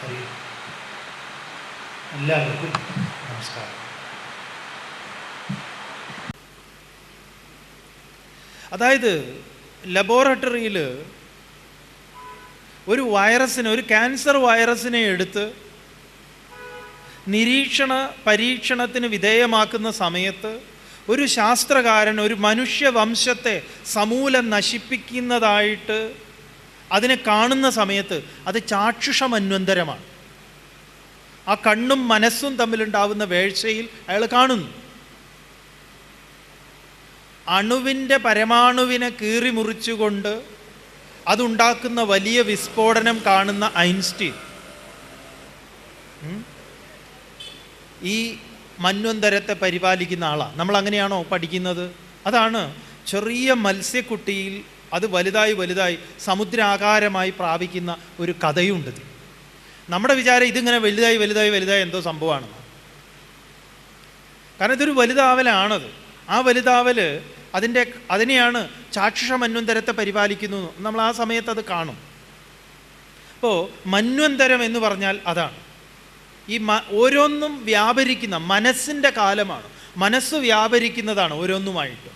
ഹരി എല്ലാവർക്കും നമസ്കാരം. അതായത് ലബോറട്ടറിയിൽ ഒരു വൈറസിനെ ഒരു ക്യാൻസർ വൈറസിനെ എടുത്ത് നിരീക്ഷണ പരീക്ഷണത്തിന് വിധേയമാക്കുന്ന സമയത്ത് ഒരു ശാസ്ത്രകാരൻ ഒരു മനുഷ്യവംശത്തെ സമൂലം നശിപ്പിക്കുന്നതായിട്ട് അതിനെ കാണുന്ന സമയത്ത് അത് ചാക്ഷുഷമന്വന്തരമാണ്. ആ കണ്ണും മനസ്സും തമ്മിലുണ്ടാവുന്ന വേഴ്ചയിൽ അയാൾ കാണുന്നു. അണുവിന്റെ പരമാണുവിനെ കീറി മുറിച്ചുകൊണ്ട് അതുണ്ടാക്കുന്ന വലിയ വിസ്ഫോടനം കാണുന്ന ഐൻസ്റ്റീൻ. ഈ മന്വന്തരത്തെ പരിപാലിക്കുന്ന ആളാണ് നമ്മൾ അങ്ങനെയാണോ പഠിക്കുന്നത്? അതാണ് ചെറിയ മത്സ്യക്കുട്ടിയിൽ അത് വലുതായി വലുതായി സമുദ്രാകാരമായി പ്രാപിക്കുന്ന ഒരു കഥയുണ്ട് നമ്മുടെ വിചാരം ഇതിങ്ങനെ വലുതായി വലുതായി വലുതായി എന്തോ സംഭവമാണെന്ന്. കാരണം ഇതൊരു വലുതാവലാണത്. ആ വലുതാവൽ അതിന്റെ അതിനെയാണ് ചാക്ഷുഷ മന്വന്തരത്തെ പരിപാലിക്കുന്നു നമ്മൾ ആ സമയത്ത് അത് കാണും. അപ്പോൾ മന്വന്തരം എന്ന് പറഞ്ഞാൽ അതാണ്. ഈ മ ഓരോന്നും വ്യാപരിക്കുന്ന മനസ്സിന്റെ കാലമാണ്. മനസ്സ് വ്യാപരിക്കുന്നതാണ് ഓരോന്നുമായിട്ട്.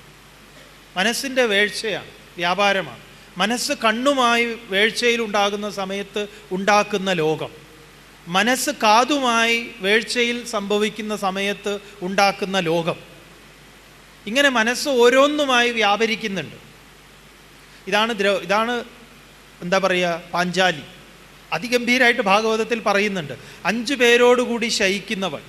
മനസ്സിന്റെ വേഴ്ചയാണ്. വ്യാപാരമാണ്. മനസ്സ് കണ്ണുമായി വേഴ്ചയിൽ ഉണ്ടാകുന്ന സമയത്ത് ഉണ്ടാക്കുന്ന ലോകം. മനസ്സ് കാതുമായി വേഴ്ചയിൽ സംഭവിക്കുന്ന സമയത്ത് ഉണ്ടാക്കുന്ന ലോകം. ഇങ്ങനെ മനസ്സ് ഓരോന്നുമായി വ്യാപരിക്കുന്നുണ്ട്. ഇതാണ് ദ്രവ ഇതാണ് എന്താ പറയുക പാഞ്ചാലി. അതിഗംഭീരമായിട്ട് ഭാഗവതത്തിൽ പറയുന്നുണ്ട്. അഞ്ചു പേരോടുകൂടി ശയിക്കുന്നവൾ.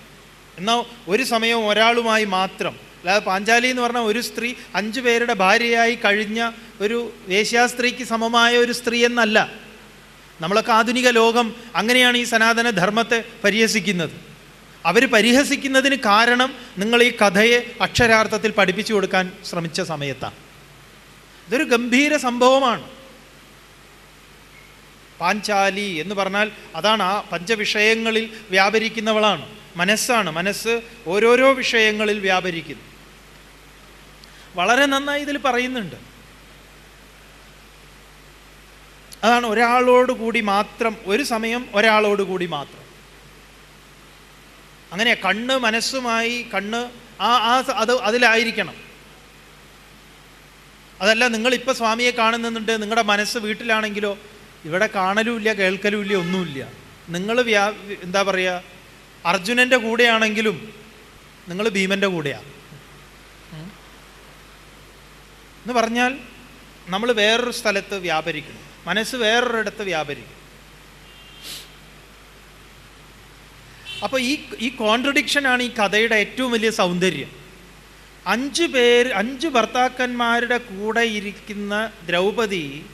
എന്നാൽ ഒരു സമയം ഒരാളുമായി മാത്രം അല്ലാതെ പാഞ്ചാലി എന്ന് പറഞ്ഞാൽ ഒരു സ്ത്രീ അഞ്ചു പേരുടെ ഭാര്യയായി കഴിഞ്ഞ ഒരു വേശ്യാസ്ത്രീക്ക് സമമായ ഒരു സ്ത്രീ എന്നല്ല. നമ്മളൊക്കെ ആധുനിക ലോകം അങ്ങനെയാണ് ഈ സനാതന ധർമ്മത്തെ പരിഹസിക്കുന്നത്. അവർ പരിഹസിക്കുന്നതിന് കാരണം നിങ്ങൾ ഈ കഥയെ അക്ഷരാർത്ഥത്തിൽ പഠിപ്പിച്ചു കൊടുക്കാൻ ശ്രമിച്ച സമയത്താണ്. ഇതൊരു ഗംഭീര സംഭവമാണ്. പാഞ്ചാലി എന്ന് പറഞ്ഞാൽ അതാണ് ആ പഞ്ചവിഷയങ്ങളിൽ വ്യാപരിക്കുന്നവളാണ്. മനസ്സാണ്. മനസ്സ് ഓരോരോ വിഷയങ്ങളിൽ വ്യാപരിക്കുന്നു. വളരെ നന്നായി ഇതിൽ പറയുന്നുണ്ട്. അതാണ് ഒരാളോട് കൂടി മാത്രം ഒരു സമയം ഒരാളോട് കൂടി മാത്രം. അങ്ങനെ കണ്ണ് മനസ്സുമായി കണ്ണ് ആ ആ അത് അതിലായിരിക്കണം. അതല്ല നിങ്ങളിപ്പോൾ സ്വാമിയെ കാണുന്നുണ്ട് നിങ്ങളുടെ മനസ്സ് വീട്ടിലാണെങ്കിലോ ഇവിടെ കാണലുമില്ല കേൾക്കലുമില്ല ഒന്നുമില്ല. നിങ്ങൾ വ്യാ എന്താ പറയുക അർജുനന്റെ കൂടെയാണെങ്കിലും നിങ്ങൾ ഭീമന്റെ കൂടെയാണ് എന്ന് പറഞ്ഞാൽ നമ്മൾ വേറൊരു സ്ഥലത്ത് വ്യാപരിക്കുന്നു. മനസ്സ് വേറൊരിടത്ത് വ്യാപരിക്കും അപ്പോൾ ഈ ഈ കോൺട്രഡിക്ഷനാണ് ഈ കഥയുടെ ഏറ്റവും വലിയ സൗന്ദര്യം. അഞ്ച് പേര് അഞ്ച് ഭർത്താക്കന്മാരുടെ കൂടെ ഇരിക്കുന്ന ദ്രൗപദി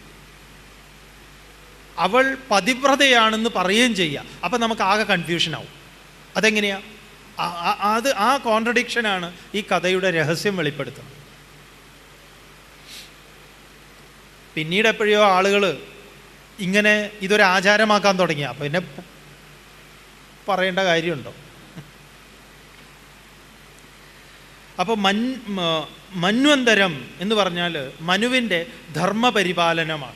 അവൾ പതിവ്രതയാണെന്ന് പറയുകയും ചെയ്യുക അപ്പം നമുക്ക് ആകെ കൺഫ്യൂഷൻ ആവും. അതെങ്ങനെയാ? ആ- ആ- അത് ആ കോൺട്രഡിക്ഷനാണ് ഈ കഥയുടെ രഹസ്യം വെളിപ്പെടുത്തുന്നത്. പിന്നീട് എപ്പോഴോ ആളുകൾ ഇങ്ങനെ ഇതൊരു ആചാരമാക്കാൻ തുടങ്ങി. അപ്പം പിന്നെ പറയേണ്ട കാര്യമുണ്ടോ? അപ്പോൾ മൻ മന്വന്തരം എന്ന് പറഞ്ഞാൽ മനുവിന്റെ ധർമ്മപരിപാലനമാണ്.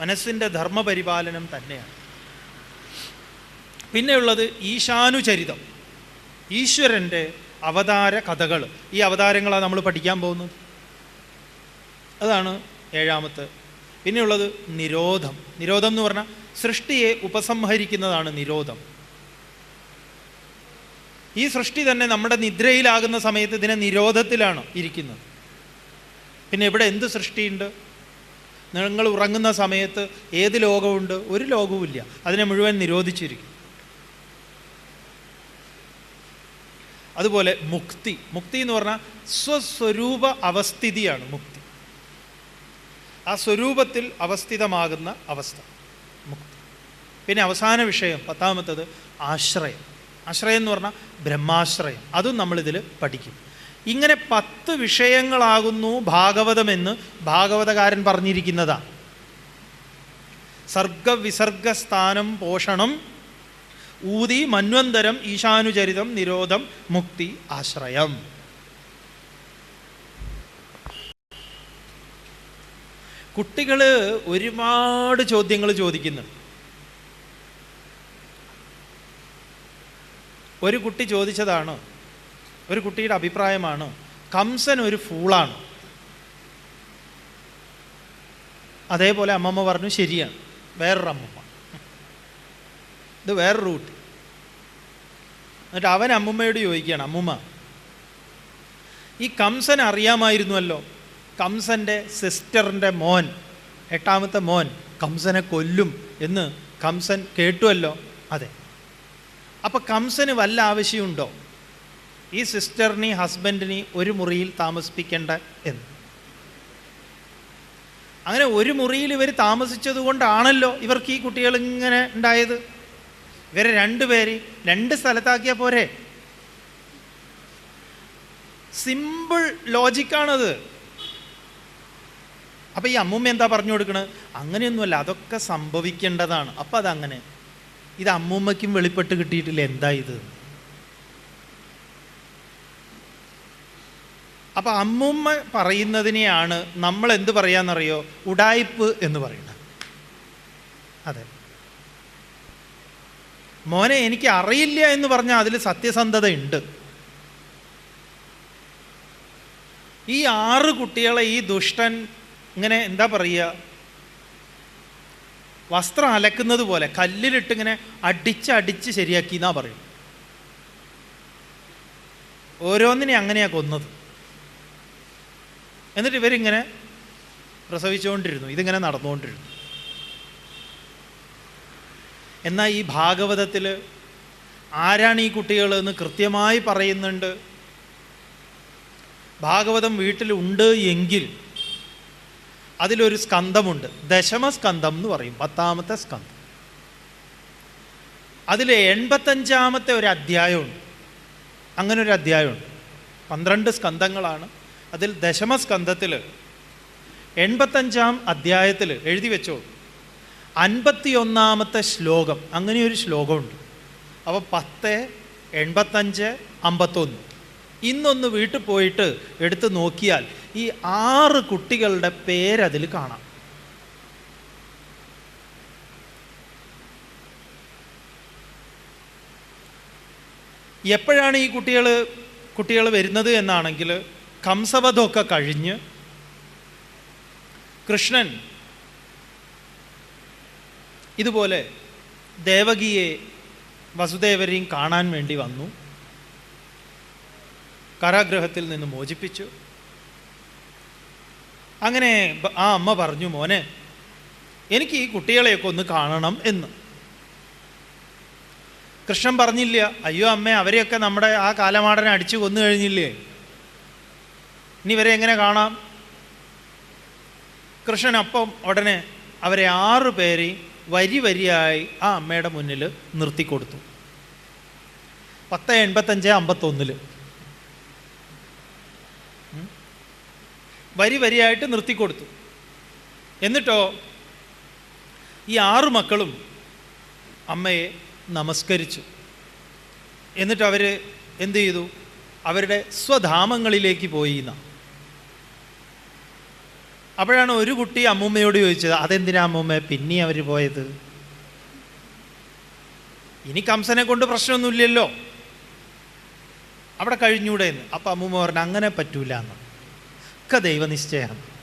മനസ്സിന്റെ ധർമ്മപരിപാലനം തന്നെയാണ്. പിന്നെയുള്ളത് ഈശാനുചരിതം. ഈശ്വരന്റെ അവതാര കഥകൾ ഈ അവതാരങ്ങളാണ് നമ്മൾ പഠിക്കാൻ പോകുന്നത്? അതാണ് ഏഴാമത്തെ. പിന്നെയുള്ളത് നിരോധം. നിരോധം എന്ന് പറഞ്ഞാൽ സൃഷ്ടിയെ ഉപസംഹരിക്കുന്നതാണ് നിരോധം. ഈ സൃഷ്ടി തന്നെ നമ്മുടെ നിദ്രയിലാകുന്ന സമയത്ത് ഇതിനെ നിരോധത്തിലാണ് ഇരിക്കുന്നത്. പിന്നെ ഇവിടെ എന്ത് സൃഷ്ടിയുണ്ട്? നിങ്ങൾ ഉറങ്ങുന്ന സമയത്ത് ഏത് ലോകമുണ്ട്? ഒരു ലോകവുമില്ല. അതിനെ മുഴുവൻ നിരോധിച്ചിരിക്കും അതുപോലെ മുക്തി. മുക്തി എന്ന് പറഞ്ഞാൽ സ്വസ്വരൂപ അവസ്ഥിതിയാണ് മുക്തി. ആ സ്വരൂപത്തിൽ അവസ്ഥിതമാകുന്ന അവസ്ഥ. മുക്തി പിന്നെ അവസാന വിഷയം പത്താമത്തത് ആശ്രയം. ആശ്രയം എന്ന് പറഞ്ഞാൽ ബ്രഹ്മാശ്രയം. അതും നമ്മളിതിൽ പഠിക്കും. ഇങ്ങനെ പത്ത് വിഷയങ്ങളാകുന്നു ഭാഗവതമെന്ന് ഭാഗവതകാരൻ പറഞ്ഞിരിക്കുന്നതാ. സർഗവിസർഗസ്ഥാനം പോഷണം ഊതി മന്വന്തരം ഈശാനുചരിതം നിരോധം മുക്തി ആശ്രയം. കുട്ടികൾ ഒരുപാട് ചോദ്യങ്ങൾ ചോദിക്കുന്നു ഒരു കുട്ടി ചോദിച്ചതാണോ ഒരു കുട്ടിയുടെ അഭിപ്രായമാണോ കംസൻ ഒരു ഫൂളാണ് അതേപോലെ അമ്മമ്മ പറഞ്ഞു ശരിയാണ് വേറൊരു അമ്മമ്മ. ഇത് വേറെ റൂട്ട് എന്നിട്ട് അവൻ അമ്മുമ്മയോട് ചോദിക്കുകയാണ് അമ്മുമ്മ ഈ കംസൻ അറിയാമായിരുന്നുവല്ലോ? കംസന്റെ സിസ്റ്ററിന്റെ മോൻ എട്ടാമത്തെ മോൻ കംസനെ കൊല്ലും എന്ന് കംസൻ കേട്ടുവല്ലോ? അതെ. അപ്പം കംസന് വല്ല ആവശ്യമുണ്ടോ? ഈ സിസ്റ്ററിനെ ഹസ്ബൻഡിനെ ഒരു മുറിയിൽ താമസിപ്പിക്കേണ്ട എന്ന്. അങ്ങനെ ഒരു മുറിയിൽ ഇവർ താമസിച്ചത് കൊണ്ടാണല്ലോ ഇവർക്ക് ഈ കുട്ടികൾ ഇങ്ങനെ ഉണ്ടായത്? ഇവരെ രണ്ടുപേര് രണ്ട് സ്ഥലത്താക്കിയാൽ പോരെ? സിമ്പിൾ ലോജിക്കാണത്. അപ്പം ഈ അമ്മൂമ്മ എന്താ പറഞ്ഞു കൊടുക്കണത് അങ്ങനെയൊന്നുമല്ല അതൊക്കെ സംഭവിക്കേണ്ടതാണ്. അപ്പൊ അതങ്ങനെ. ഇത് അമ്മൂമ്മയ്ക്കും വെളിപ്പെട്ട് കിട്ടിയിട്ടില്ല. എന്താ ഇത്? അപ്പോൾ അമ്മൂമ്മ പറയുന്നതിനെയാണ് നമ്മൾ എന്ത് പറയാന്നറിയോ? ഉടായിപ്പ് എന്ന് പറയുന്നത്. അതെ. മോനെ എനിക്ക് അറിയില്ല എന്ന് പറഞ്ഞാൽ അതിൽ സത്യസന്ധത ഉണ്ട്. ഈ ആറ് കുട്ടികളെ ഈ ദുഷ്ടൻ ഇങ്ങനെ എന്താ പറയുക? വസ്ത്രം അലക്കുന്നത് പോലെ കല്ലിലിട്ട് ഇങ്ങനെ അടിച്ച് അടിച്ച് ശരിയാക്കി എന്നാ പറയും. ഓരോന്നിനെ അങ്ങനെയാ കൊന്നത്. എന്നിട്ട് ഇവരിങ്ങനെ പ്രസവിച്ചുകൊണ്ടിരുന്നു. ഇതിങ്ങനെ നടന്നുകൊണ്ടിരുന്നു. എന്നാൽ ഈ ഭാഗവതത്തിൽ ആരാണ് ഈ കുട്ടികൾ എന്ന് കൃത്യമായി പറയുന്നുണ്ട്. ഭാഗവതം വീട്ടിലുണ്ട് എങ്കിൽ അതിലൊരു സ്കന്ധമുണ്ട്. ദശമസ്കന്ധം എന്ന് പറയും. പത്താമത്തെ സ്കന്ധം. അതിൽ എൺപത്തഞ്ചാമത്തെ ഒരു അധ്യായമുണ്ട്. അങ്ങനെ ഒരു അധ്യായമുണ്ട്. പന്ത്രണ്ട് സ്കന്ധങ്ങളാണ്. അതിൽ ദശമസ്കന്ധത്തിൽ എൺപത്തഞ്ചാം അധ്യായത്തിൽ എഴുതി വെച്ചോളൂ. അൻപത്തിയൊന്നാമത്തെ ശ്ലോകം. അങ്ങനെയൊരു ശ്ലോകമുണ്ട്. അപ്പോൾ പത്ത് എൺപത്തഞ്ച് അമ്പത്തൊന്ന്. ഇന്നൊന്ന് വീട്ടിൽ പോയിട്ട് എടുത്തു നോക്കിയാൽ ഈ ആറ് കുട്ടികളുടെ പേരതിൽ കാണാം. എപ്പോഴാണ് ഈ കുട്ടികൾ കുട്ടികൾ വരുന്നത് എന്നാണെങ്കിൽ കംസവധമൊക്കെ കഴിഞ്ഞ് കൃഷ്ണൻ ഇതുപോലെ ദേവകിയെ വസുദേവരെയും കാണാൻ വേണ്ടി വന്നു. കാരാഗ്രഹത്തിൽ നിന്ന് മോചിപ്പിച്ചു. അങ്ങനെ ആ അമ്മ പറഞ്ഞു മോനെ എനിക്ക് ഈ കുട്ടികളെയൊക്കെ ഒന്ന് കാണണം എന്ന്. കൃഷ്ണൻ പറഞ്ഞില്ല അയ്യോ അമ്മ അവരെയൊക്കെ നമ്മുടെ ആ കാലമാടനെ അടിച്ചു കൊന്നു കഴിഞ്ഞില്ലേ? ഇനി ഇവരെ എങ്ങനെ കാണാം? കൃഷ്ണൻ അപ്പം ഉടനെ അവരെ ആറു പേരെയും വരി വരിയായി ആ അമ്മയുടെ മുന്നിൽ നിർത്തിക്കൊടുത്തു. പത്ത് എൺപത്തഞ്ച് അമ്പത്തൊന്നിൽ വരി വരിയായിട്ട് നിർത്തിക്കൊടുത്തു എന്നിട്ടോ ഈ ആറു മക്കളും അമ്മയെ നമസ്കരിച്ചു. എന്നിട്ട് അവർ എന്തു ചെയ്തു? അവരുടെ സ്വധാമങ്ങളിലേക്ക് പോയി എന്ന. അപ്പോഴാണ് ഒരു കുട്ടി അമ്മൂമ്മയോട് ചോദിച്ചത് അതെന്തിനാ അമ്മൂമ്മ പിന്നെ അവർ പോയത്? ഇനി കംസനെ കൊണ്ട് പ്രശ്നമൊന്നുമില്ലല്ലോ. അവിടെ കഴിഞ്ഞൂടെ എന്ന്. അപ്പം അമ്മൂമ്മ പറഞ്ഞു അങ്ങനെ പറ്റൂല എന്ന്. ഒക്കെ ദൈവനിശ്ചയമാണ്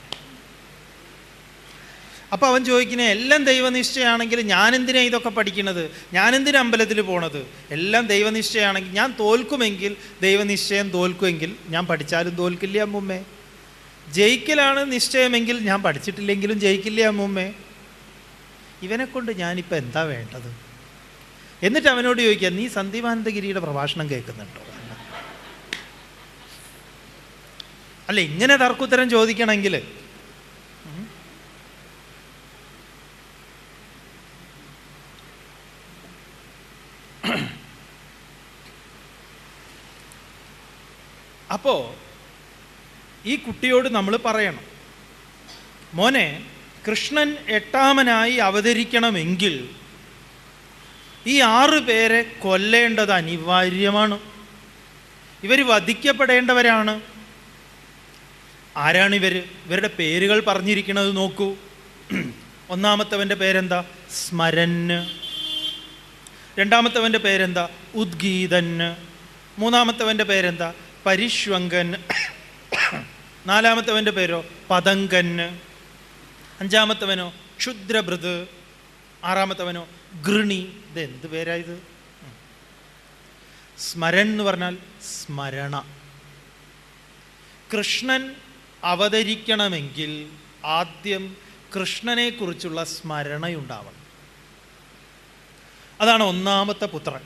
അപ്പോൾ അവൻ ചോദിക്കുന്നത് എല്ലാം ദൈവനിശ്ചയമാണെങ്കിൽ ഞാനെന്തിനാ ഇതൊക്കെ പഠിക്കുന്നത്? ഞാനെന്തിനാ അമ്പലത്തിൽ പോണത്? എല്ലാം ദൈവനിശ്ചയമാണെങ്കിൽ ഞാൻ തോൽക്കുമെങ്കിൽ ദൈവനിശ്ചയം തോൽക്കുമെങ്കിൽ ഞാൻ പഠിച്ചാലും തോൽക്കില്ല അമ്മുമ്മേ? ജയിക്കലാണ് നിശ്ചയമെങ്കിൽ ഞാൻ പഠിച്ചിട്ടില്ലെങ്കിലും ജയിക്കില്ല അമ്മുമ്മേ? ഇവനെ കൊണ്ട് ഞാനിപ്പോൾ എന്താ വേണ്ടത്? എന്നിട്ട് അവനോട് ചോദിക്കുക നീ സന്ദീപാനന്ദഗിരിയുടെ പ്രഭാഷണം കേൾക്കുന്നുണ്ടോ? അല്ല ഇങ്ങനെ തർക്കുത്തരം ചോദിക്കണമെങ്കിൽ അപ്പോ അപ്പോൾ ഈ കുട്ടിയോട് നമ്മൾ പറയണം. മോനെ കൃഷ്ണൻ എട്ടാമനായി അവതരിക്കണമെങ്കിൽ ഈ ആറ് പേരെ കൊല്ലേണ്ടത് അനിവാര്യമാണ്. ഇവർ വധിക്കപ്പെടേണ്ടവരാണ്. ആരാണ് ഇവർ ഇവരുടെ പേരുകൾ പറഞ്ഞിരിക്കുന്നത് നോക്കൂ. ഒന്നാമത്തവന്റെ പേരെന്താ? സ്മരന്. രണ്ടാമത്തവന്റെ പേരെന്താ? ഉദ്ഗീതൻ മൂന്നാമത്തവന്റെ പേരെന്താ? പരിഷ്വങ്കൻ നാലാമത്തവന്റെ പേരോ? പതങ്കൻ. അഞ്ചാമത്തവനോ? ക്ഷുദ്രഭൃത്. ആറാമത്തവനോ? ഗൃണി. ഇത് എന്ത് പേരായത് സ്മരൻ എന്ന് പറഞ്ഞാൽ സ്മരണ. കൃഷ്ണൻ അവതരിക്കണമെങ്കിൽ ആദ്യം കൃഷ്ണനെക്കുറിച്ചുള്ള സ്മരണയുണ്ടാവണം. അതാണ് ഒന്നാമത്തെ പുത്രൻ.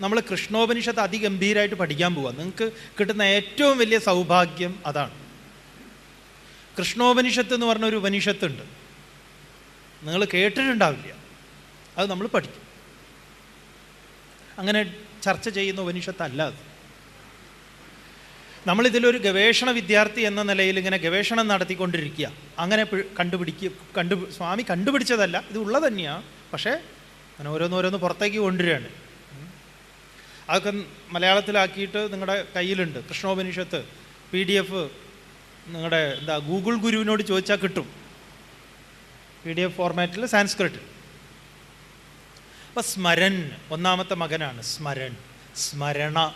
നമ്മൾ കൃഷ്ണോപനിഷത്ത് അതിഗംഭീരമായിട്ട് പഠിക്കാൻ പോവുക നിങ്ങൾക്ക് കിട്ടുന്ന ഏറ്റവും വലിയ സൗഭാഗ്യം അതാണ്. കൃഷ്ണോപനിഷത്ത് എന്ന് പറഞ്ഞ ഒരു ഉപനിഷത്തുണ്ട്. നിങ്ങൾ കേട്ടിട്ടുണ്ടാവില്ല. അത് നമ്മൾ പഠിക്കും. അങ്ങനെ ചർച്ച ചെയ്യുന്ന ഉപനിഷത്തല്ല അത്. നമ്മളിതിലൊരു ഗവേഷണ വിദ്യാർത്ഥി എന്ന നിലയിൽ ഇങ്ങനെ ഗവേഷണം നടത്തിക്കൊണ്ടിരിക്കുക. അങ്ങനെ കണ്ടുപിടിക്കുക കണ്ടു സ്വാമി കണ്ടുപിടിച്ചതല്ല ഇത് ഉള്ളത് തന്നെയാണ് പക്ഷേ അങ്ങനെ ഓരോന്നോരോന്ന് പുറത്തേക്ക് കൊണ്ടുവരികയാണ്. അതൊക്കെ മലയാളത്തിലാക്കിയിട്ട് നിങ്ങളുടെ കയ്യിലുണ്ട്. കൃഷ്ണോപനിഷത്ത് പി ഡി എഫ് നിങ്ങളുടെ എന്താ ഗൂഗിൾ ഗുരുവിനോട് ചോദിച്ചാൽ കിട്ടും. പി ഡി എഫ് ഫോർമാറ്റിൽ സാൻസ്ക്രിറ്റ്. അപ്പം സ്മരൻ ഒന്നാമത്തെ മകനാണ് സ്മരൻ. സ്മരണ.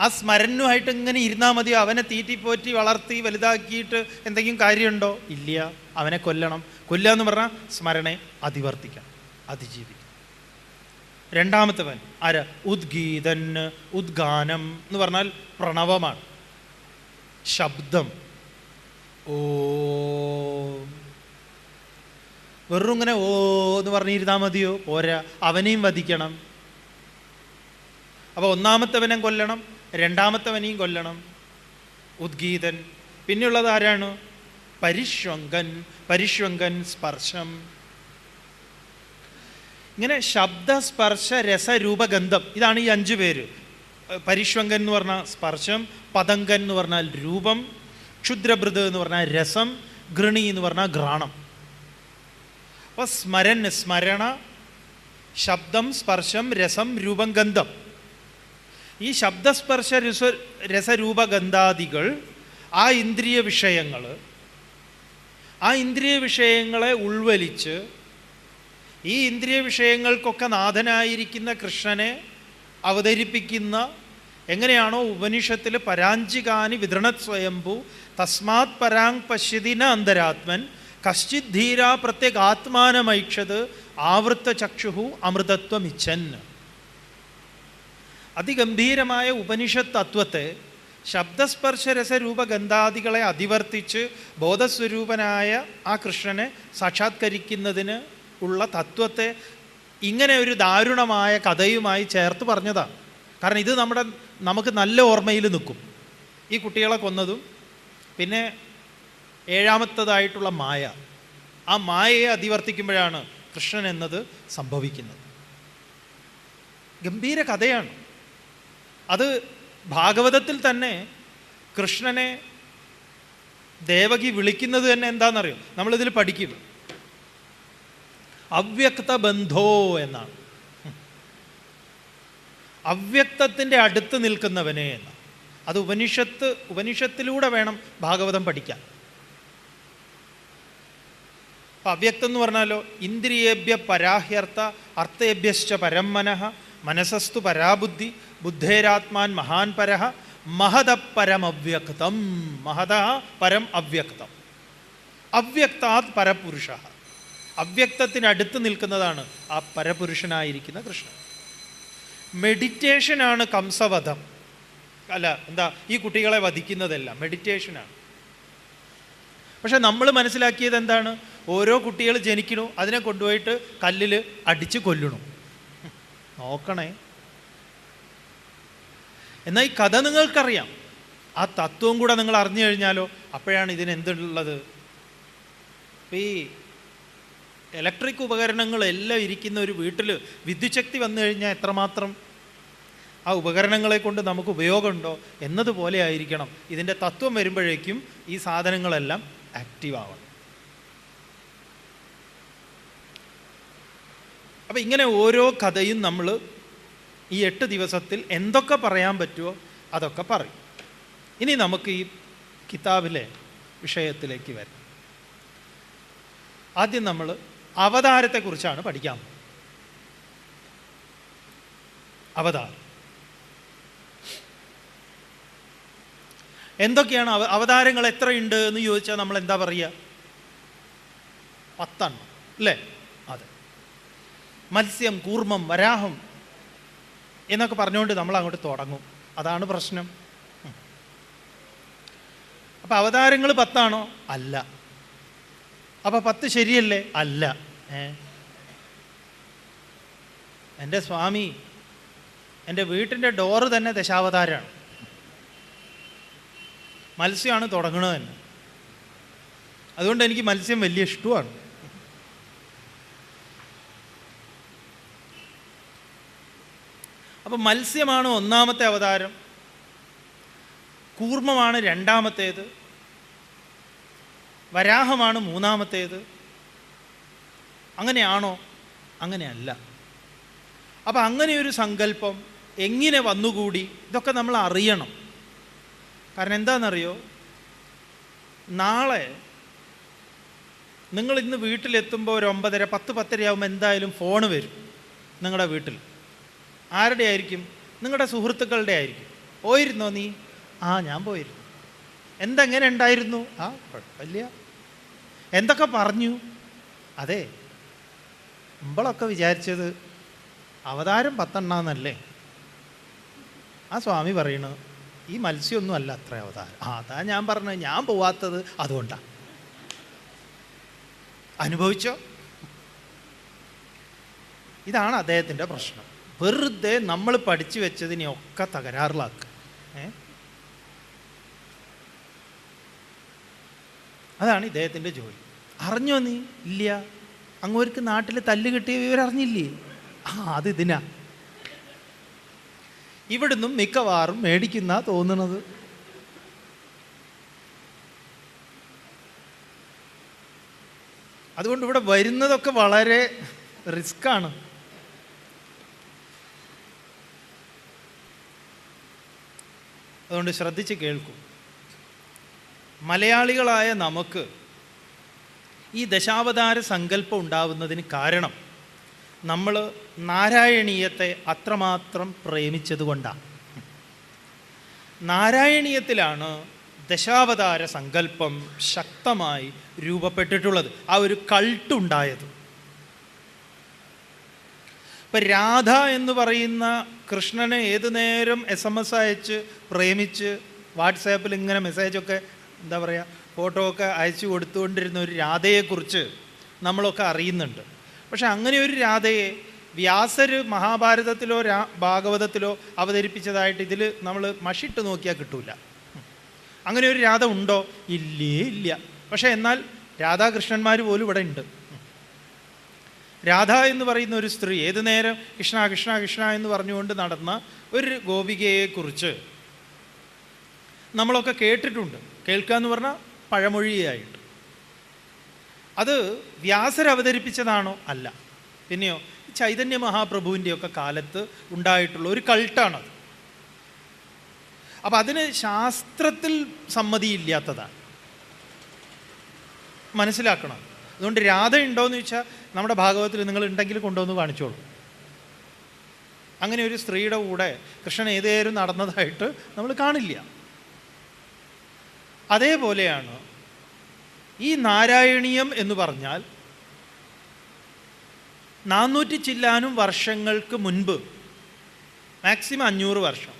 ആ സ്മരനുമായിട്ട് ഇങ്ങനെ ഇരുന്നാൽ മതിയോ? അവനെ തീറ്റിപ്പോറ്റി വളർത്തി വലുതാക്കിയിട്ട് എന്തെങ്കിലും കാര്യമുണ്ടോ? ഇല്ല. അവനെ കൊല്ലണം. കൊല്ലുക എന്ന് പറഞ്ഞാൽ സ്മരണെ അതിവർത്തിക്കണം അതിജീവിക്കണം രണ്ടാമത്തവൻ ആര്? ഉദ്ഗീതൻ ഉദ്ഗാനം എന്ന് പറഞ്ഞാൽ പ്രണവമാണ്. ശബ്ദം. ഓ. വെറും ഇങ്ങനെ ഓ എന്ന് പറഞ്ഞിരുന്നാൽ മതിയോ? പോരാ. അവനെയും വധിക്കണം. അപ്പോൾ ഒന്നാമത്തവനെ കൊല്ലണം. രണ്ടാമത്തവനെയും കൊല്ലണം. ഉദ്ഗീതൻ. പിന്നെയുള്ളത് ആരാണ്? പരിഷ്വങ്കൻ പരിഷ്വങ്കൻ സ്പർശം. ഇങ്ങനെ ശബ്ദ സ്പർശ രസരൂപഗന്ധം ഇതാണ് ഈ അഞ്ചു പേര്. പരിശ്വങ്കൻ എന്ന് പറഞ്ഞാൽ സ്പർശം പതങ്കൻ എന്ന് പറഞ്ഞാൽ രൂപം ക്ഷുദ്രഭൃത് എന്ന് പറഞ്ഞാൽ രസം ഗൃണി എന്ന് പറഞ്ഞാൽ ഘ്രാണം. അപ്പോൾ സ്മരൻ സ്മരണ ശബ്ദം സ്പർശം രസം രൂപം ഗന്ധം. ഈ ശബ്ദസ്പർശ രസ രസരൂപഗന്ധാദികൾ ആ ഇന്ദ്രിയ വിഷയങ്ങൾ ആ ഇന്ദ്രിയ വിഷയങ്ങളെ ഉൾവലിച്ച് ഈ ഇന്ദ്രിയ വിഷയങ്ങൾക്കൊക്കെ നാഥനായിരിക്കുന്ന കൃഷ്ണനെ അവതരിപ്പിക്കുന്ന എങ്ങനെയാണോ ഉപനിഷത്തിൽ പരാഞ്ചികാനി വിതൃണത് സ്വയംഭു തസ്മാത് പരാങ് പശ്യതിന അന്തരാത്മൻ കശ്ചിത് ധീര പ്രത്യേകാത്മാനമൈക്ഷത് ആവൃത്ത ചക്ഷുഹു അമൃതത്വമിച്ഛൻ. അതിഗംഭീരമായ ഉപനിഷത്ത് തത്വത്തെ ശബ്ദസ്പർശരസരൂപഗന്ധാദികളെ അതിവർത്തിച്ച് ബോധസ്വരൂപനായ ആ കൃഷ്ണനെ സാക്ഷാത്കരിക്കുന്നതിന് ഉള്ള തത്വത്തെ ഇങ്ങനെ ഒരു ദാരുണമായ കഥയുമായി ചേർത്ത് പറഞ്ഞതാണ് കാരണം ഇത് നമ്മുടെ നമുക്ക് നല്ല ഓർമ്മയിൽ നിൽക്കും. ഈ കുട്ടികളെ കൊന്നതും പിന്നെ ഏഴാമത്തതായിട്ടുള്ള മായ. ആ മായയെ അതിവർത്തിക്കുമ്പോഴാണ് കൃഷ്ണൻ എന്നത് സംഭവിക്കുന്നത്. ഗംഭീര കഥയാണ്. അത് ഭാഗവതത്തിൽ തന്നെ കൃഷ്ണനെ ദേവകി വിളിക്കുന്നത് തന്നെ എന്താണെന്നറിയോ നമ്മളിതിൽ പഠിക്കും. അവ്യക്ത ബന്ധോ എന്നാണ്. അവ്യക്തത്തിന്റെ അടുത്ത് നിൽക്കുന്നവനെ എന്ന് അത് ഉപനിഷത്ത് ഉപനിഷത്തിലൂടെ വേണം ഭാഗവതം പഠിക്കാൻ. അപ്പം അവ്യക്തം എന്ന് പറഞ്ഞാലോ ഇന്ദ്രിയേഭ്യ പരാഹ്യർത്ഥ അർത്ഥേഭ്യശ്ച പരം മനഃ മനസ്സസ്തു പരാബുദ്ധി ബുദ്ധേരാത്മാൻ മഹാൻ പരഹ മഹത പരമവ്യക്തം. മഹത പരം അവ്യക്തം. അവ്യക്താത് പരപുരുഷ. അവ്യക്തത്തിനടുത്ത് നിൽക്കുന്നതാണ് ആ പരപുരുഷനായിരിക്കുന്ന കൃഷ്ണൻ. മെഡിറ്റേഷനാണ് കംസവധം. അല്ല എന്താ ഈ കുട്ടികളെ വധിക്കുന്നതല്ല മെഡിറ്റേഷനാണ്. പക്ഷെ നമ്മൾ മനസ്സിലാക്കിയത് എന്താണ്? ഓരോ കുട്ടികൾ ജനിക്കണു അതിനെ കൊണ്ടുപോയിട്ട് കല്ലിൽ അടിച്ച് കൊല്ലണു. നോക്കണേ. എന്നാൽ ഈ കഥ നിങ്ങൾക്കറിയാം. ആ തത്വം കൂടെ നിങ്ങൾ അറിഞ്ഞു കഴിഞ്ഞാലോ അപ്പോഴാണ് ഇതിന് എന്തുള്ളത് ഈ ഇലക്ട്രിക് ഉപകരണങ്ങളെല്ലാം ഇരിക്കുന്ന ഒരു വീട്ടിൽ വിദ്യുച്ഛക്തി വന്നു കഴിഞ്ഞാൽ എത്രമാത്രം? ആ ഉപകരണങ്ങളെ കൊണ്ട് നമുക്ക് ഉപയോഗമുണ്ടോ? എന്നതുപോലെ ആയിരിക്കണം. ഇതിന്റെ തത്വം വരുമ്പോഴേക്കും ഈ സാധനങ്ങളെല്ലാം ആക്റ്റീവ് ആവണം. അപ്പം ഇങ്ങനെ ഓരോ കഥയും നമ്മൾ ഈ എട്ട് ദിവസത്തിൽ എന്തൊക്കെ പറയാൻ പറ്റുമോ അതൊക്കെ പറയും. ഇനി നമുക്ക് ഈ കിതാബിലെ വിഷയത്തിലേക്ക് വരാം. ആദ്യം നമ്മൾ അവതാരത്തെക്കുറിച്ചാണ് പഠിക്കാൻ അവതാരം. എന്തൊക്കെയാണ് അവ അവതാരങ്ങൾ എത്രയുണ്ട് എന്ന് ചോദിച്ചാൽ നമ്മൾ എന്താ പറയുക? പത്തെണ്ണം. അല്ലേ? അതെ. മത്സ്യം കൂർമ്മം വരാഹം എന്നൊക്കെ പറഞ്ഞുകൊണ്ട് നമ്മൾ അങ്ങോട്ട് തുടങ്ങും. അതാണ് പ്രശ്നം. അപ്പം അവതാരങ്ങൾ പത്താണോ? അല്ല. അപ്പൊ പത്ത് ശരിയല്ലേ? അല്ല. എന്റെ സ്വാമി എന്റെ വീട്ടിന്റെ ഡോറ് തന്നെ ദശാവതാരമാണ് മത്സ്യമാണ് തുടങ്ങണത് തന്നെ. അതുകൊണ്ട് എനിക്ക് മത്സ്യം വലിയ ഇഷ്ടമാണ്. അപ്പം മത്സ്യമാണ് ഒന്നാമത്തെ അവതാരം. കൂർമ്മമാണ് രണ്ടാമത്തേത്. വരാഹമാണ് മൂന്നാമത്തേത്. അങ്ങനെയാണോ? അങ്ങനെയല്ല. അപ്പം അങ്ങനെയൊരു സങ്കല്പം എങ്ങനെ വന്നുകൂടി? ഇതൊക്കെ നമ്മൾ അറിയണം. കാരണം എന്താണെന്നറിയോ? നാളെ നിങ്ങൾ ഇന്ന് വീട്ടിലെത്തുമ്പോൾ ഒരു ഒമ്പതര പത്ത് പത്തരയാകുമ്പോൾ എന്തായാലും ഫോണ് വരും നിങ്ങളുടെ വീട്ടിൽ. ആരുടെ ആയിരിക്കും? നിങ്ങളുടെ സുഹൃത്തുക്കളുടെ ആയിരിക്കും. പോയിരുന്നോ നീ? ആ ഞാൻ പോയിരുന്നു. എന്തെങ്ങനെ ഉണ്ടായിരുന്നു? ആ കുഴപ്പമില്ല. എന്തൊക്കെ പറഞ്ഞു? അതെ നമ്മളൊക്കെ വിചാരിച്ചത് അവതാരം പത്തെണ്ണാന്നല്ലേ? ആ സ്വാമി പറയണത് ഈ മത്സ്യമൊന്നും അല്ല അത്ര അവതാരം. ആ അതാ ഞാൻ പറഞ്ഞത്. ഞാൻ പോവാത്തത് അതുകൊണ്ടാണ് അനുഭവിച്ചോ? ഇതാണ് അദ്ദേഹത്തിന്റെ പ്രശ്നം. വെറുതെ നമ്മൾ പഠിച്ചു വെച്ചതിനെയൊക്കെ തകരാറിലാക്കുക. അതാണ് ഇദ്ദേഹത്തിന്റെ ജോലി. അറിഞ്ഞോ നീ? ഇല്ല. അങ്ങോർക്ക് നാട്ടിൽ തല്ല് കിട്ടിയ വിവരം അറിഞ്ഞില്ലേ? ആ അത് ഇതിനാ. ഇവിടുന്നും മിക്കവാറും മേടിക്കുന്ന തോന്നുന്നത്. അതുകൊണ്ട് ഇവിടെ വരുന്നതൊക്കെ വളരെ റിസ്ക്കാണ്. അതുകൊണ്ട് ശ്രദ്ധിച്ച് കേൾക്കും. മലയാളികളായ നമുക്ക് ഈ ദശാവതാര സങ്കല്പം ഉണ്ടാവുന്നതിന് കാരണം നമ്മൾ നാരായണീയത്തെ അത്രമാത്രം പ്രേമിച്ചതുകൊണ്ടാണ് നാരായണീയത്തിലാണ് ദശാവതാര സങ്കല്പം ശക്തമായി രൂപപ്പെട്ടിട്ടുള്ളത്. ആ ഒരു കൾട്ടുണ്ടായത് ഇപ്പം രാധ എന്ന് പറയുന്ന കൃഷ്ണനെ ഏതു നേരം എസ് എം എസ് അയച്ച് പ്രേമിച്ച് വാട്സാപ്പിൽ ഇങ്ങനെ മെസ്സേജൊക്കെ എന്താ പറയുക ഫോട്ടോ ഒക്കെ അയച്ചു കൊടുത്തുകൊണ്ടിരുന്ന ഒരു രാധയെക്കുറിച്ച് നമ്മളൊക്കെ അറിയുന്നുണ്ട്. പക്ഷെ അങ്ങനെ ഒരു രാധയെ വ്യാസർ മഹാഭാരതത്തിലോ രാ ഭാഗവതത്തിലോ അവതരിപ്പിച്ചതായിട്ട് ഇതിൽ നമ്മൾ മഷിട്ട് നോക്കിയാൽ കിട്ടൂല. അങ്ങനെ ഒരു രാധ ഉണ്ടോ? ഇല്ലേ ഇല്ല. പക്ഷേ എന്നാൽ രാധാകൃഷ്ണന്മാർ പോലും ഇവിടെ ഉണ്ട്. രാധ എന്ന് പറയുന്ന ഒരു സ്ത്രീ ഏത് നേരം കൃഷ്ണ കൃഷ്ണ കൃഷ്ണ എന്ന് പറഞ്ഞുകൊണ്ട് നടന്ന ഒരു ഗോപികയെക്കുറിച്ച് നമ്മളൊക്കെ കേട്ടിട്ടുണ്ട്. കേൾക്കുക എന്ന് പറഞ്ഞാൽ പഴമൊഴിയായിട്ട്. അത് വ്യാസർ അവതരിപ്പിച്ചതാണോ? അല്ല. പിന്നെയോ ചൈതന്യ മഹാപ്രഭുവിന്റെയൊക്കെ കാലത്ത് ഉണ്ടായിട്ടുള്ള ഒരു കൾട്ടാണത്. അപ്പം അതിന് ശാസ്ത്രത്തിൽ സമ്മതിയില്ലാത്തതാണ്. മനസ്സിലാക്കണം. അതുകൊണ്ട് രാധ ഉണ്ടോയെന്ന് ചോദിച്ചാൽ നമ്മുടെ ഭാഗവതത്തിൽ നിങ്ങൾ ഉണ്ടെങ്കിൽ കൊണ്ടുവന്ന് കാണിച്ചോളൂ. അങ്ങനെ ഒരു സ്ത്രീയുടെ കൂടെ കൃഷ്ണൻ ഏതേരും നടന്നതായിട്ട് നമ്മൾ കാണില്ല. അതേപോലെയാണ് ഈ നാരായണീയം എന്ന് പറഞ്ഞാൽ നാനൂറ്റി ചില്ലാനും വർഷങ്ങൾക്ക് മുൻപ് മാക്സിമം അഞ്ഞൂറ് വർഷം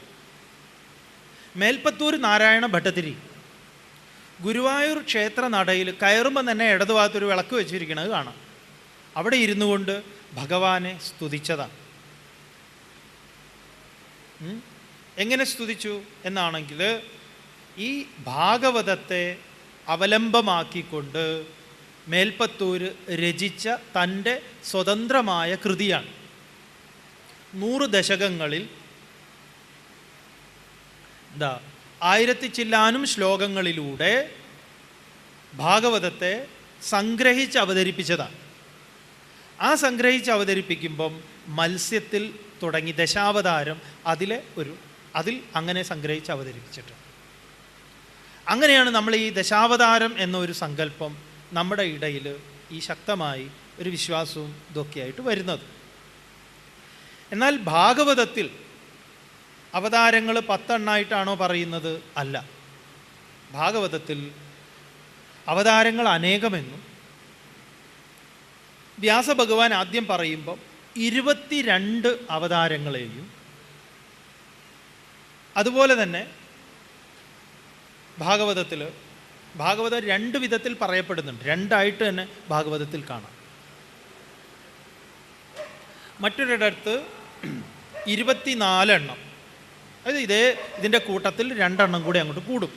മേൽപ്പത്തൂർ നാരായണ ഭട്ടതിരി ഗുരുവായൂർ ക്ഷേത്ര നടയിൽ കയറുമ്പോൾ തന്നെ ഇടതുഭാഗത്തൊരു വിളക്ക് വെച്ചിരിക്കുന്നത് കാണാം. അവിടെ ഇരുന്നു കൊണ്ട് ഭഗവാനെ സ്തുതിച്ചതാണ്. എങ്ങനെ സ്തുതിച്ചു എന്നാണെങ്കിൽ ഈ ഭാഗവതത്തെ അവലംബമാക്കിക്കൊണ്ട് മേൽപ്പത്തൂര് രചിച്ച തന്റെ സ്വതന്ത്രമായ കൃതിയാണ്. നൂറ് ദശകങ്ങളിൽ എന്താ ആയിരത്തി ചില്ലാനും ശ്ലോകങ്ങളിലൂടെ ഭാഗവതത്തെ സംഗ്രഹിച്ച് അവതരിപ്പിച്ചതാണ്. ആ സംഗ്രഹിച്ച് അവതരിപ്പിക്കുമ്പം മത്സ്യത്തിൽ തുടങ്ങി ദശാവതാരം അതിലെ ഒരു അതിൽ അങ്ങനെ സംഗ്രഹിച്ച് അവതരിപ്പിച്ചിട്ടുണ്ട് അങ്ങനെയാണ് നമ്മൾ ഈ ദശാവതാരം എന്നൊരു സങ്കല്പം നമ്മുടെ ഇടയിൽ ഈ ശക്തമായി ഒരു വിശ്വാസവും ഇതൊക്കെയായിട്ട് വരുന്നത്. എന്നാൽ ഭാഗവതത്തിൽ അവതാരങ്ങൾ പത്തെണ്ണായിട്ടാണോ പറയുന്നത്? അല്ല. ഭാഗവതത്തിൽ അവതാരങ്ങൾ അനേകമെന്നും വ്യാസഭഗവാൻ ആദ്യം പറയുമ്പം ഇരുപത്തിരണ്ട് അവതാരങ്ങളെയും അതുപോലെ തന്നെ ഭാഗവതത്തിൽ ഭാഗവതം രണ്ട് വിധത്തിൽ പറയപ്പെടുന്നുണ്ട്. രണ്ടായിട്ട് തന്നെ ഭാഗവതത്തിൽ കാണാം. മറ്റൊരിടത്ത് ഇരുപത്തിനാലെണ്ണം. അതായത് ഇതേ ഇതിന്റെ കൂട്ടത്തിൽ രണ്ടെണ്ണം കൂടി അങ്ങോട്ട് കൂടും.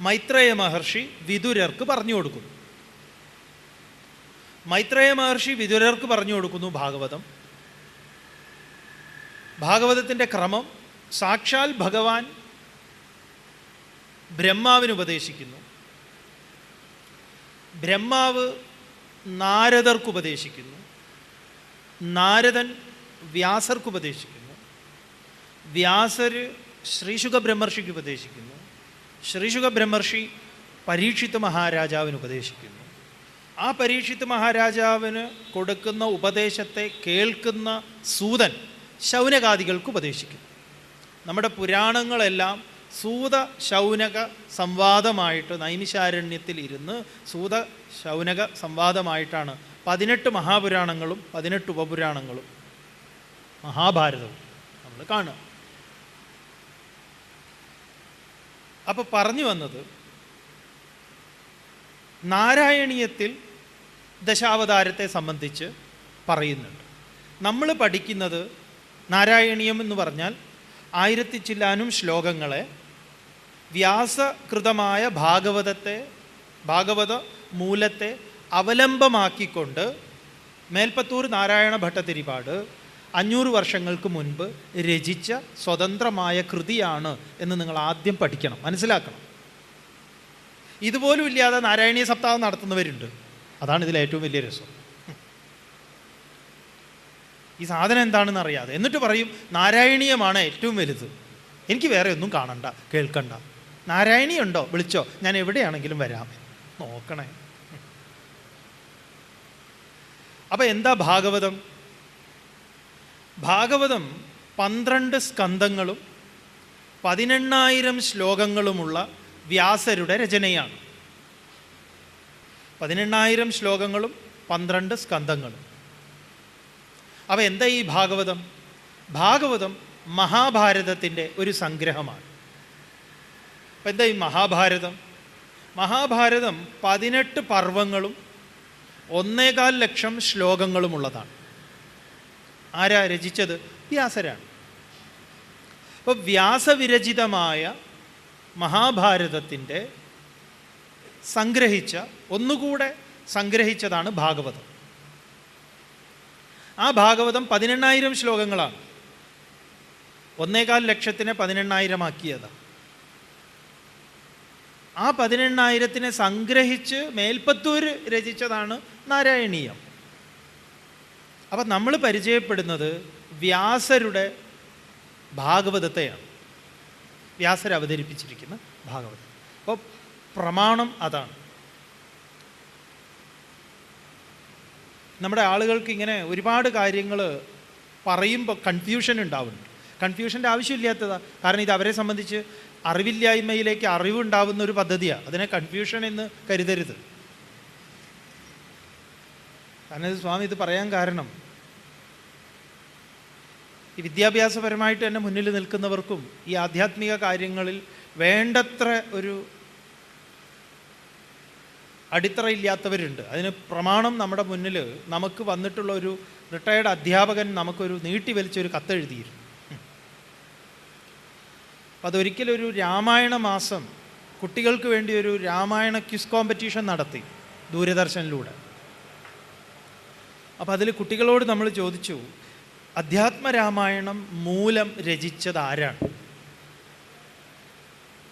മൈത്രേയ മഹർഷി വിദുരർക്ക് പറഞ്ഞു കൊടുക്കുന്നു. മൈത്രേയ മഹർഷി വിദുരർക്ക് പറഞ്ഞു കൊടുക്കുന്നു ഭാഗവതം. ഭാഗവതത്തിന്റെ ക്രമം സാക്ഷാൽ ഭഗവാൻ ബ്രഹ്മാവിന് ഉപദേശിക്കുന്നു. ബ്രഹ്മാവ് നാരദർക്ക് ഉപദേശിക്കുന്നു. നാരദൻ വ്യാസർക്ക് ഉപദേശിക്കുന്നു. വ്യാസർ ശ്രീശുഖ ബ്രഹ്മർഷിക്ക് ഉപദേശിക്കുന്നു. ശ്രീശുഖ ബ്രഹ്മർഷി പരീക്ഷിത്ത് മഹാരാജാവിന് ഉപദേശിക്കുന്നു. ആ പരീക്ഷിത് മഹാരാജാവിന് കൊടുക്കുന്ന ഉപദേശത്തെ കേൾക്കുന്ന സൂതൻ ശൗനകാദികൾക്ക് ഉപദേശിക്കും. നമ്മുടെ പുരാണങ്ങളെല്ലാം സൂത ശൗനക സംവാദമായിട്ട് നൈമിശാരണ്യത്തിൽ ഇരുന്ന് സൂത ശൗനക സംവാദമായിട്ടാണ് പതിനെട്ട് മഹാപുരാണങ്ങളും പതിനെട്ട് ഉപപുരാണങ്ങളും മഹാഭാരതവും നമ്മൾ കാണുക. അപ്പോൾ പറഞ്ഞു വന്നത് നാരായണീയത്തിൽ ദശാവതാരത്തെ സംബന്ധിച്ച് പറയുന്നുണ്ട്. നമ്മൾ പഠിക്കുന്നത് നാരായണീയം എന്ന് പറഞ്ഞാൽ ആയിരത്തി ചില്ലാനും ശ്ലോകങ്ങളെ വ്യാസകൃതമായ ഭാഗവതത്തെ ഭാഗവത മൂലത്തെ അവലംബമാക്കിക്കൊണ്ട് മേൽപ്പത്തൂർ നാരായണ ഭട്ടതിരിപാട് അഞ്ഞൂറ് വർഷങ്ങൾക്ക് മുൻപ് രചിച്ച സ്വതന്ത്രമായ കൃതിയാണ് എന്ന് നിങ്ങൾ ആദ്യം പഠിക്കണം മനസ്സിലാക്കണം. ഇതുപോലും ഇല്ലാതെ നാരായണീയ സപ്താഹം നടത്തുന്നവരുണ്ട്. അതാണ് ഇതിലെ ഏറ്റവും വലിയ രസം. ഈ സാധനം എന്താണെന്ന് അറിയാതെ. എന്നിട്ട് പറയും നാരായണീയമാണ് ഏറ്റവും വലുത്. എനിക്ക് വേറെ ഒന്നും കാണണ്ട കേൾക്കണ്ട. നാരായണീയുണ്ടോ? വിളിച്ചോ. ഞാൻ എവിടെയാണെങ്കിലും വരാം. നോക്കണേ. അപ്പം എന്താ ഭാഗവതം? ഭാഗവതം പന്ത്രണ്ട് സ്കന്ധങ്ങളും പതിനെണ്ണായിരം ശ്ലോകങ്ങളുമുള്ള വ്യാസരുടെ രചനയാണ്. പതിനെണ്ണായിരം ശ്ലോകങ്ങളും പന്ത്രണ്ട് സ്കന്ധങ്ങളും. അവ എന്താ ഈ ഭാഗവതം? ഭാഗവതം മഹാഭാരതത്തിന്റെ ഒരു സംഗ്രഹമാണ്. അപ്പം എന്താ ഈ മഹാഭാരതം? മഹാഭാരതം പതിനെട്ട് പർവങ്ങളും ഒന്നേകാൽ ലക്ഷം ശ്ലോകങ്ങളുമുള്ളതാണ്. ആരാ രചിച്ചത്? വ്യാസരാണ്. അപ്പോൾ വ്യാസവിരചിതമായ മഹാഭാരതത്തിന്റെ സംഗ്രഹിച്ച ഒന്നുകൂടെ സംഗ്രഹിച്ചതാണ് ഭാഗവതം. ആ ഭാഗവതം പതിനെണ്ണായിരം ശ്ലോകങ്ങളാണ്. ഒന്നേകാൽ ലക്ഷത്തിനെ പതിനെണ്ണായിരമാക്കിയതാണ് ആ പതിനെണ്ണായിരത്തിനെ സംഗ്രഹിച്ച് മേൽപ്പത്തൂർ രചിച്ചതാണ് നാരായണീയം. അപ്പം നമ്മൾ പരിചയപ്പെടുന്നത് വ്യാസരുടെ ഭാഗവതത്തെയാണ്. വ്യാസർ അവതരിപ്പിച്ചിരിക്കുന്ന ഭാഗവതം. പ്രമാണം അതാണ്. നമ്മുടെ ആളുകൾക്ക് ഇങ്ങനെ ഒരുപാട് കാര്യങ്ങൾ പറയുമ്പോൾ കൺഫ്യൂഷൻ ഉണ്ടാവുന്നുണ്ട്. കൺഫ്യൂഷന്റെ ആവശ്യമില്ലാത്തതാ. കാരണം ഇത് അവരെ സംബന്ധിച്ച് അറിവില്ലായ്മയിലേക്ക് അറിവുണ്ടാവുന്ന ഒരു പദ്ധതിയാണ് അതിനെ കൺഫ്യൂഷൻ എന്ന് കരുതരുത്. കാരണം സ്വാമി ഇത് പറയാൻ കാരണം ഈ വിദ്യാഭ്യാസപരമായിട്ട് തന്നെ മുന്നിൽ നിൽക്കുന്നവർക്കും ഈ ആധ്യാത്മിക കാര്യങ്ങളിൽ വേണ്ടത്ര ഒരു അടിത്തറയില്ലാത്തവരുണ്ട്. അതിന് പ്രമാണം നമ്മുടെ മുന്നിൽ നമുക്ക് വന്നിട്ടുള്ള ഒരു റിട്ടയർഡ് അധ്യാപകൻ നമുക്കൊരു നീട്ടി വലിച്ചൊരു കത്തെഴുതിയിരുന്നു. അപ്പം അതൊരിക്കലൊരു രാമായണ മാസം കുട്ടികൾക്ക് വേണ്ടി ഒരു രാമായണ ക്വിസ് കോമ്പറ്റീഷൻ നടത്തി ദൂരദർശനിലൂടെ. അപ്പം അതിൽ കുട്ടികളോട് നമ്മൾ ചോദിച്ചു അധ്യാത്മരാമായണം മൂലം രചിച്ചത് ആരാണ്?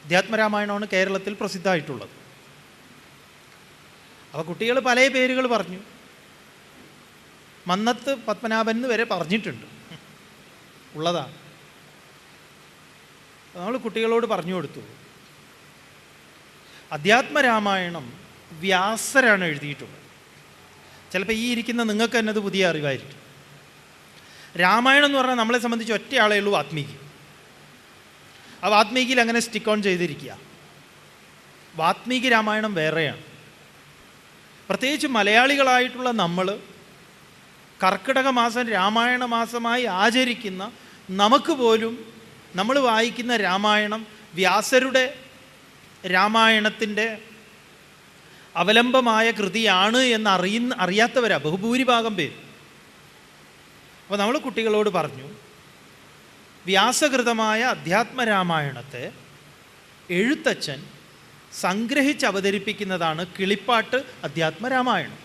അധ്യാത്മരാമായണമാണ് കേരളത്തിൽ പ്രസിദ്ധമായിട്ടുള്ളത്. അപ്പോൾ കുട്ടികൾ പല പേരുകൾ പറഞ്ഞു. മന്നത്ത് പത്മനാഭൻ എന്ന് വരെ പറഞ്ഞിട്ടുണ്ട്. ഉള്ളതാണ്. നമ്മൾ കുട്ടികളോട് പറഞ്ഞു കൊടുത്തു. അധ്യാത്മരാമായണം വ്യാസരാണ് എഴുതിയിട്ടുള്ളത്. ചിലപ്പോൾ ഈ ഇരിക്കുന്ന നിങ്ങൾക്ക് തന്നെ അത് പുതിയ അറിവായിരിക്കും. രാമായണം എന്ന് പറഞ്ഞാൽ നമ്മളെ സംബന്ധിച്ച് ഒറ്റയാളേ ഉള്ളൂ വാത്മീകി. ആ വാത്മീകിയിൽ അങ്ങനെ സ്റ്റിക്ക് ഓൺ ചെയ്തിരിക്കുക. വാത്മീകി രാമായണം വേറെയാണ്. പ്രത്യേകിച്ച് മലയാളികളായിട്ടുള്ള നമ്മൾ കർക്കിടക മാസം രാമായണ മാസമായി ആചരിക്കുന്ന നമുക്ക് പോലും നമ്മൾ വായിക്കുന്ന രാമായണം വ്യാസരുടെ രാമായണത്തിന്റെ അവലംബമായ കൃതിയാണ് എന്ന് അറിയുന്ന അറിയാത്തവരാ ബഹുഭൂരിഭാഗം പേര് അപ്പോൾ നമ്മൾ കുട്ടികളോട് പറഞ്ഞു വ്യാസകൃതമായ അധ്യാത്മരാമായണത്തെ എഴുത്തച്ഛൻ സംഗ്രഹിച്ച് അവതരിപ്പിക്കുന്നതാണ് കിളിപ്പാട്ട് അധ്യാത്മരാമായണം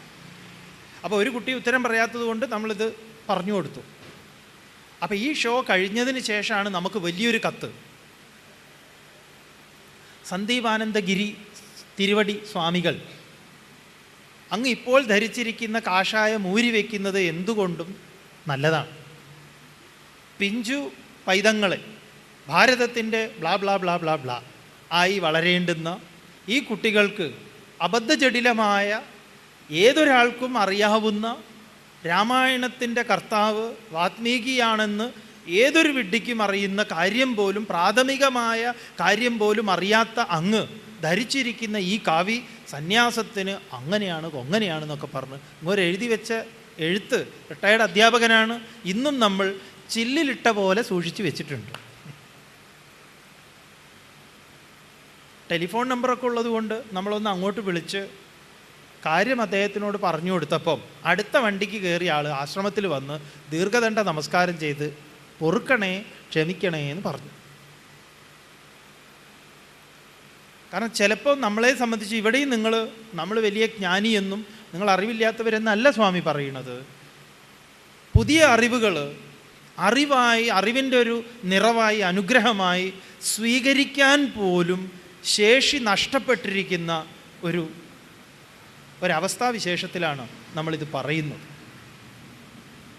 അപ്പോൾ ഒരു കുട്ടി ഉത്തരം പറയാത്തത് കൊണ്ട് നമ്മളിത് പറഞ്ഞു കൊടുത്തു. അപ്പോൾ ഈ ഷോ കഴിഞ്ഞതിന് ശേഷമാണ് നമുക്ക് വലിയൊരു കത്ത്. സന്ദീപാനന്ദഗിരി തിരുവടി സ്വാമികൾ. അങ്ങ് ഇപ്പോൾ ധരിച്ചിരിക്കുന്ന കാഷായ മൂരി വയ്ക്കുന്നത് എന്തുകൊണ്ടും നല്ലതാണ്. പിഞ്ചു പൈതങ്ങളെ ഭാരതത്തിന്റെ blah blah blah blah blah ആയി വളരേണ്ടുന്ന ഈ കുട്ടികൾക്ക് അബദ്ധജടിലമായ ഏതൊരാൾക്കും അറിയാവുന്ന രാമായണത്തിന്റെ കർത്താവ് വാത്മീകിയാണെന്ന് ഏതൊരു വിഡ്ഢിക്കും അറിയുന്ന കാര്യം പോലും പ്രാഥമികമായ കാര്യം പോലും അറിയാത്ത അങ്ങ് ധരിച്ചിരിക്കുന്ന ഈ കാവി സന്യാസത്തിന് അങ്ങനെയാണ് കൊങ്ങനെയാണെന്നൊക്കെ പറഞ്ഞ് ഇങ്ങോട്ട് എഴുതി വെച്ച എഴുത്ത് റിട്ടയർഡ് അധ്യാപകനാണ്. ഇന്നും നമ്മൾ ചില്ലിലിട്ട പോലെ സൂക്ഷിച്ചു വെച്ചിട്ടുണ്ട്. ടെലിഫോൺ നമ്പറൊക്കെ ഉള്ളതുകൊണ്ട് നമ്മളൊന്ന് അങ്ങോട്ട് വിളിച്ച് കാര്യം അദ്ദേഹത്തിനോട് പറഞ്ഞു കൊടുത്തപ്പം അടുത്ത വണ്ടിക്ക് കയറിയ ആൾ ആശ്രമത്തിൽ വന്ന് ദീർഘദണ്ഡ നമസ്കാരം ചെയ്ത് പൊറുക്കണേ ക്ഷമിക്കണേ എന്ന് പറഞ്ഞു. കാരണം ചിലപ്പോൾ നമ്മളെ സംബന്ധിച്ച് ഇവിടെയും നിങ്ങൾ നമ്മൾ വലിയ ജ്ഞാനിയെന്നും നിങ്ങൾ അറിവില്ലാത്തവരെന്നല്ല സ്വാമി പറയുന്നത്. പുതിയ അറിവുകൾ അറിവായി അറിവിന്റെ ഒരു നിറവായി അനുഗ്രഹമായി സ്വീകരിക്കാൻ പോലും ശേഷി നഷ്ടപ്പെട്ടിരിക്കുന്ന ഒരു ഒരവസ്ഥാവിശേഷത്തിലാണ് നമ്മളിത് പറയുന്നത്.